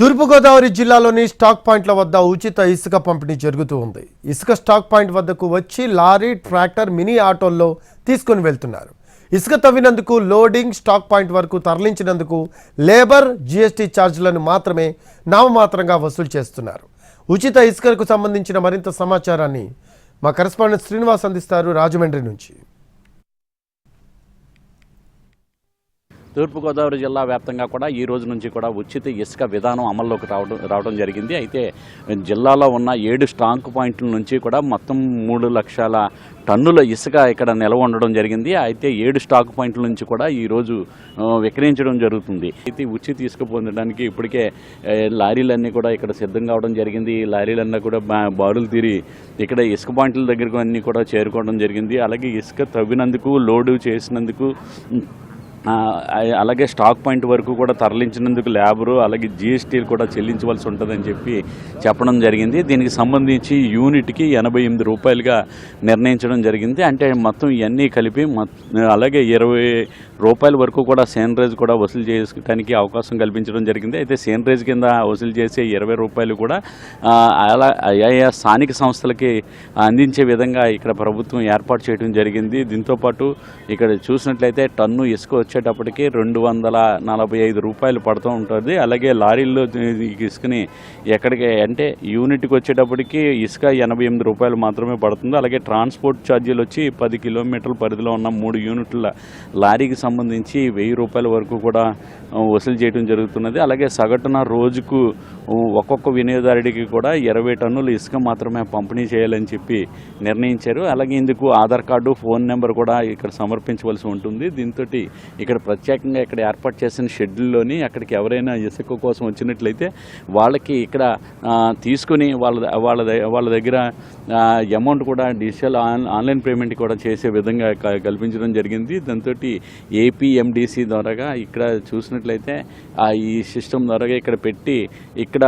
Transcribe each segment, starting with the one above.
తూర్పుగోదావరి జిల్లాలోని స్టాక్ పాయింట్ల వద్ద ఉచిత ఇసుక పంపిణీ జరుగుతూ ఉంది. ఇసుక స్టాక్ పాయింట్ వద్దకు వచ్చి లారీ ట్రాక్టర్ మినీ ఆటోల్లో తీసుకొని వెళ్తున్నారు. ఇసుక తవ్వినందుకు లోడింగ్ స్టాక్ పాయింట్ వరకు తరలించినందుకు లేబర్ జీఎస్టీ ఛార్జీలను మాత్రమే నామమాత్రంగా వసూలు చేస్తున్నారు. ఉచిత ఇసుకకు సంబంధించిన మరింత సమాచారాన్ని మా కరెస్పాండెంట్ శ్రీనివాస్ అందిస్తారు రాజమండ్రి నుంచి. తూర్పుగోదావరి జిల్లా వ్యాప్తంగా కూడా ఈ రోజు నుంచి కూడా ఉచిత ఇసుక విధానం అమల్లోకి రావడం రావడం జరిగింది. అయితే జిల్లాలో ఉన్న ఏడు స్టాక్ పాయింట్ల నుంచి కూడా మొత్తం మూడు లక్షల టన్నుల ఇసుక ఇక్కడ నిల్వ ఉండడం జరిగింది. అయితే ఏడు స్టాక్ పాయింట్ల నుంచి కూడా ఈరోజు విక్రయించడం జరుగుతుంది. అయితే ఉచిత ఇసుక పొందడానికి ఇప్పటికే లారీలన్నీ కూడా ఇక్కడ సిద్ధం కావడం జరిగింది. ఈ లారీలన్నీ కూడా బారులు తీరి ఇక్కడ ఇసుక పాయింట్ల దగ్గరకు అన్నీ కూడా చేరుకోవడం జరిగింది. అలాగే ఇసుక తవ్వినందుకు లోడు చేసినందుకు అలాగే స్టాక్ పాయింట్ వరకు కూడా తరలించినందుకు లేబరు అలాగే జిఎస్టీలు కూడా చెల్లించవలసి ఉంటుందని చెప్పి చెప్పడం జరిగింది. దీనికి సంబంధించి యూనిట్కి ఎనభై ఎనిమిది రూపాయలుగా నిర్ణయించడం జరిగింది. అంటే మొత్తం ఇవన్నీ కలిపి అలాగే ఇరవై రూపాయల వరకు కూడా సేనరేజ్ కూడా వసూలు చేసుకోవడానికి అవకాశం కల్పించడం జరిగింది. అయితే సేనరేజ్ కింద వసూలు చేసే ఇరవై రూపాయలు కూడా అలా ఆయా స్థానిక సంస్థలకి అందించే విధంగా ఇక్కడ ప్రభుత్వం ఏర్పాటు చేయడం జరిగింది. దీంతోపాటు ఇక్కడ చూసినట్లయితే టన్ను ఇసుక వచ్చేటప్పటికి రెండు వందల నలభై ఐదు రూపాయలు పడుతూ ఉంటుంది. అలాగే లారీల్లో ఈ ఇసుకని ఎక్కడికి అంటే యూనిట్కి వచ్చేటప్పటికి ఇసుక ఎనభై ఎనిమిది రూపాయలు మాత్రమే పడుతుంది. అలాగే ట్రాన్స్పోర్ట్ ఛార్జీలు వచ్చి పది కిలోమీటర్ల పరిధిలో ఉన్న మూడు యూనిట్ల లారీకి సంబంధించి వెయ్యి రూపాయల వరకు కూడా వసూలు చేయడం జరుగుతున్నది. అలాగే సగటున రోజుకు ఒక్కొక్క వినియోగదారుడికి కూడా ఇరవై టన్నులు ఇసుక మాత్రమే పంపిణీ చేయాలని చెప్పి నిర్ణయించారు. అలాగే ఇందుకు ఆధార్ కార్డు ఫోన్ నెంబర్ కూడా ఇక్కడ సమర్పించవలసి ఉంటుంది. దీంతో ఇక్కడ ప్రత్యేకంగా ఇక్కడ ఏర్పాటు చేసిన షెడ్యూల్లోని అక్కడికి ఎవరైనా ఇసుక కోసం వచ్చినట్లయితే వాళ్ళకి ఇక్కడ తీసుకుని వాళ్ళ వాళ్ళ వాళ్ళ దగ్గర అమౌంట్ కూడా డిజిటల్ ఆన్ ఆన్లైన్ పేమెంట్ కూడా చేసే విధంగా క- కల్పించడం జరిగింది. దాంతో ఏపీఎండిసి ద్వారాగా ఇక్కడ చూసినట్లయితే ఆ ఈ సిస్టమ్ ద్వారాగా ఇక్కడ పెట్టి ఇక్కడ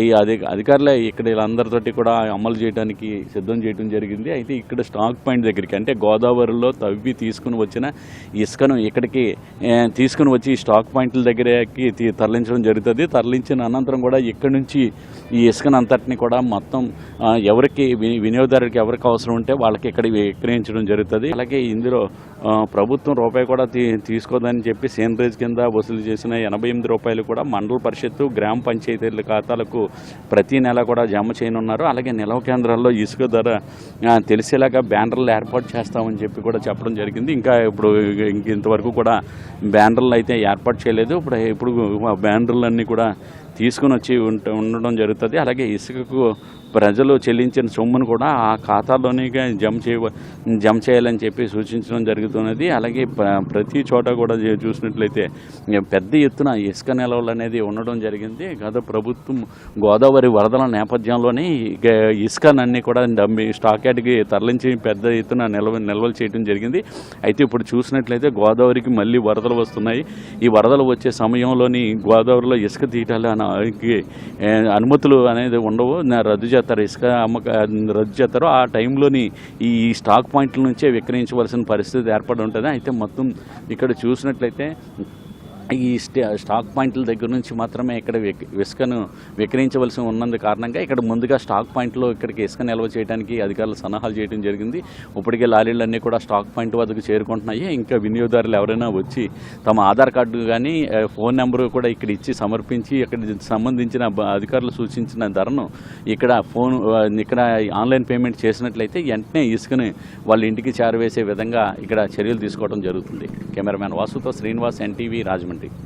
ఈ అధి అధికారులే ఇక్కడ వీళ్ళందరితోటి కూడా అమలు చేయడానికి సిద్ధం చేయడం జరిగింది. అయితే ఇక్కడ స్టాక్ పాయింట్ దగ్గరికి అంటే గోదావరిలో తవ్వి తీసుకుని వచ్చిన ఇసుకను ఇక్కడికి తీసుకుని వచ్చి స్టాక్ పాయింట్ల దగ్గరకి తరలించడం జరుగుతుంది. తరలించిన అనంతరం కూడా ఇక్కడ నుంచి ఈ ఇసుకను అంతటిని కూడా మొత్తం ఎవరికి వినియోగదారుకి వినియోగదారుడికి ఎవరికి అవసరం ఉంటే వాళ్ళకి ఇక్కడ విక్రయించడం జరుగుతుంది. అలాగే ఇందులో ప్రభుత్వం రూపాయి కూడా తీ తీసుకోదని చెప్పి సేంద్రేజ్ కింద వసూలు చేసిన ఎనభై ఎనిమిది రూపాయలు కూడా మండల పరిషత్తు గ్రామ పంచాయతీల ఖాతాలకు ప్రతి నెల కూడా జమ చేయనున్నారు. అలాగే నిల్వ కేంద్రాల్లో ఇసుక ధర తెలిసేలాగా బ్యానర్లు ఏర్పాటు చేస్తామని చెప్పి కూడా చెప్పడం జరిగింది. ఇంకా ఇప్పుడు ఇంక ఇంతవరకు కూడా బ్యానర్లు అయితే ఏర్పాటు చేయలేదు. ఇప్పుడు ఇప్పుడు ఆ బ్యానర్లన్నీ కూడా తీసుకుని వచ్చి ఉంట ఉండడం జరుగుతుంది. అలాగే ఇసుకకు ప్రజలు చెల్లించిన సొమ్మును కూడా ఆ ఖాతాలోనే జమ చేయ జమ చేయాలని చెప్పి సూచించడం జరుగుతున్నది. అలాగే ప్రతి చోట కూడా చూసినట్లయితే పెద్ద ఎత్తున ఇసుక నిల్వలు అనేది ఉండడం జరిగింది. గత ప్రభుత్వం గోదావరి వరదల నేపథ్యంలోనే ఇసుకనన్నీ కూడా డమ్మి స్టాక్ యార్డ్కి తరలించి పెద్ద ఎత్తున నిల్వ నిల్వలు చేయడం జరిగింది. అయితే ఇప్పుడు చూసినట్లయితే గోదావరికి మళ్ళీ వరదలు వస్తున్నాయి. ఈ వరదలు వచ్చే సమయంలోని గోదావరిలో ఇసుక తీయటాలు అన- అనుమతులు అనేది ఉండవు. నా రద్దు చేస్తారు. ఇసుక అమ్మక రద్దు చేస్తారు. ఆ టైంలోని ఈ స్టాక్ పాయింట్ల నుంచే విక్రయించవలసిన పరిస్థితి ఏర్పడి ఉంటుంది. అయితే మొత్తం ఇక్కడ చూసినట్లయితే ఈ స్టాక్ పాయింట్ల దగ్గర నుంచి మాత్రమే ఇక్కడ ఇసుకను విక్రయించవలసి ఉన్నందు కారణంగా ఇక్కడ ముందుగా స్టాక్ పాయింట్లో ఇక్కడికి ఇసుక నిల్వ చేయడానికి అధికారులు సన్నాహాలు చేయడం జరిగింది. ఇప్పటికే లారీలన్నీ కూడా స్టాక్ పాయింట్ వద్దకు చేరుకుంటున్నాయి. ఇంకా వినియోగదారులు ఎవరైనా వచ్చి తమ ఆధార్ కార్డు కానీ ఫోన్ నెంబరు కూడా ఇక్కడ ఇచ్చి సమర్పించి ఇక్కడ సంబంధించిన అధికారులు సూచించిన ధరను ఇక్కడ ఫోన్ ఇక్కడ ఆన్లైన్ పేమెంట్ చేసినట్లయితే వెంటనే ఇసుకని వాళ్ళ ఇంటికి చేరవేసే విధంగా ఇక్కడ చర్యలు తీసుకోవడం జరుగుతుంది. కెమెరామ్యాన్ వాసుతో శ్రీనివాస్ ఎన్టీవీ రాజమండ్రి. ఉంటుంది